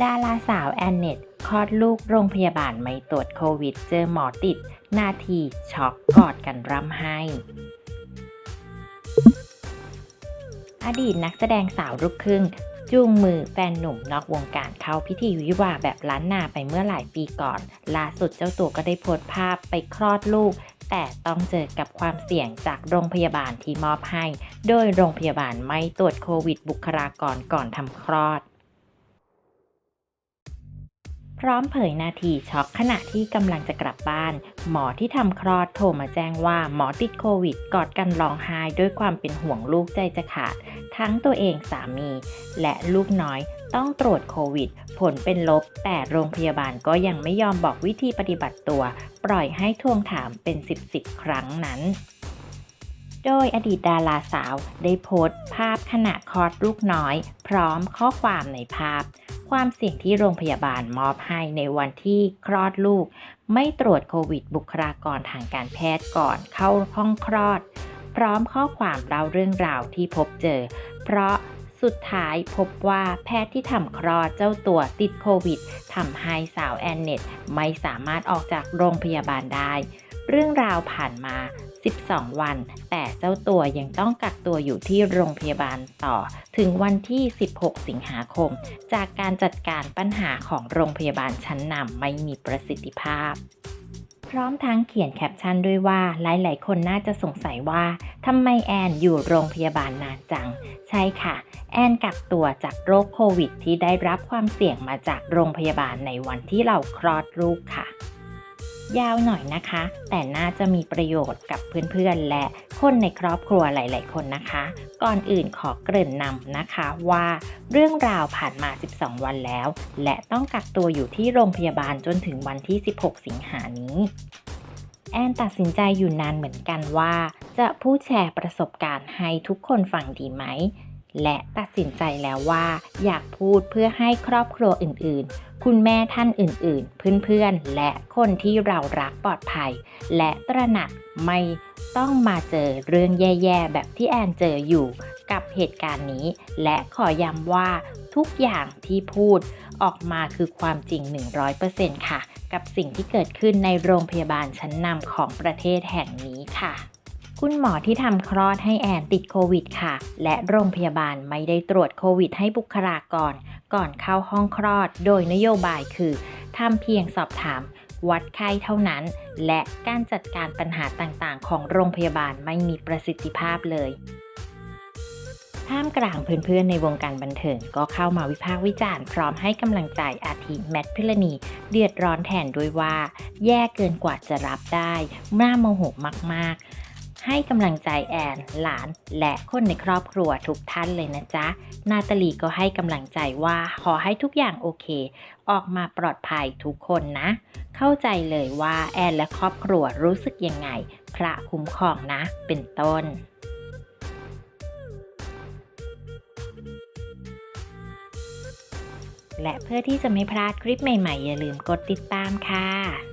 ดาราสาวแอนเนตคลอดลูกโรงพยาบาลไม่ตรวจโควิด เจอหมอติด นาทีช็อกกอดกันร่ำไห้ อดีตนักแสดงสาวลูกครึ่ง จูงมือแฟนหนุ่มนอกวงการเข้าพิธีวิวาแบบล้านนาไปเมื่อหลายปีก่อน ล่าสุดเจ้าตัวก็ได้โพสต์ภาพไปคลอดลูก แต่ต้องเจอกับความเสี่ยงจากโรงพยาบาลที่มอบให้ โดยโรงพยาบาลไม่ตรวจโควิด บุคลากรก่อนทำคลอด พร้อมเผยนาทีช็อกขณะที่กำลังจะกลับบ้าน หมอที่ทำคลอดโทรมาแจ้งว่าหมอติดโควิด กอดกันร้องไห้ด้วยความเป็นห่วงลูกใจจะขาด ทั้งตัวเองสามี และลูกน้อยต้องตรวจโควิด ผลเป็นลบ แต่โรงพยาบาลก็ยังไม่ยอมบอกวิธีปฏิบัติตัว ปล่อยให้ทวงถามเป็น 10 10ครั้งนั้นโดยอดีตดาราสาวได้โพสต์ภาพขณะคลอดลูกน้อย พร้อมข้อความในภาพ ความเสี่ยงที่โรงพยาบาลมอบให้ในวันที่คลอดลูก ไม่ตรวจโควิดบุคลากรทางการแพทย์ก่อนเข้าห้องคลอด พร้อมข้อความเล่าเรื่องราวที่พบเจอ เพราะสุดท้ายพบว่าแพทย์ที่ทำคลอดเจ้าตัวติดโควิดทำให้สาวแอนเน็ตไม่สามารถออกจากโรงพยาบาลได้ เรื่องราวผ่านมา 12 วัน แต่เจ้าตัวยังต้องกักตัวอยู่ที่โรงพยาบาลต่อ ถึงวันที่ 16 สิงหาคม จากการจัดการปัญหาของโรงพยาบาลชั้นนำไม่มีประสิทธิภาพพร้อมทั้งเขียนแคปชั่นด้วยว่าหลาย ๆ คนน่าจะสงสัยว่าทำไมแอนอยู่โรงพยาบาลนานจัง ใช่ค่ะ แอนกักตัวจากโรคโควิด ที่ได้รับความเสี่ยงมาจากโรงพยาบาลในวันที่เราคลอดลูกค่ะ ยาวหน่อยนะคะ แต่น่าจะมีประโยชน์กับเพื่อนๆ และคนในครอบครัวหลาย ๆ คนนะคะ ก่อนอื่นขอเกริ่นนำนะคะว่าเรื่องราวผ่านมา 12 วันแล้ว และต้องกักตัวอยู่ที่โรงพยาบาลจนถึงวันที่ 16 สิงหานี้แอนตัดสินใจอยู่นานเหมือนกันว่า จะพูดแชร์ประสบการณ์ให้ทุกคนฟังดีไหม และตัดสินใจแล้วว่าอยากพูดเพื่อให้ครอบครัวอื่นๆ คุณแม่ท่านอื่นๆ เพื่อนๆ และคนที่เรารักปลอดภัย และตระหนักไม่ต้องมาเจอเรื่องแย่ๆ แบบที่แอนเจออยู่กับเหตุการณ์นี้ และขอย้ำว่าทุกอย่างที่พูดออกมาคือความจริง 100%ค่ะ กับสิ่งที่เกิดขึ้นในโรงพยาบาลชั้นนำของประเทศแห่งนี้ค่ะ คุณหมอที่ทำคลอดให้แอนติดโควิดค่ะ และโรงพยาบาลไม่ได้ตรวจโควิดให้บุคลากร ก่อนเข้าห้องคลอด โดยนโยบายคือทำเพียงสอบถาม วัดไข้เท่านั้น และการจัดการปัญหาต่างๆ ของโรงพยาบาลไม่มีประสิทธิภาพเลยท่ามกลางเพื่อนๆ ในวงการบันเทิงก็เข้ามาวิพากษ์วิจารณ์พร้อมให้กำลังใจอาทิแมทพิลนีเดือดร้อนแทนด้วยว่า แย่เกินกว่าจะรับได้น่าโมโหมากๆ ให้กำลังใจแอน หลาน และคนในครอบครัวทุกท่านเลยนะจ๊ะ นาตาลีก็ให้กำลังใจว่าขอให้ทุกอย่างโอเค ออกมาปลอดภัยทุกคนนะ เข้าใจเลยว่าแอนและครอบครัวรู้สึกยังไง พระคุ้มครองนะ เป็นต้นและเพื่อที่จะไม่พลาดคลิปใหม่ ๆ อย่าลืมกดติดตามค่ะ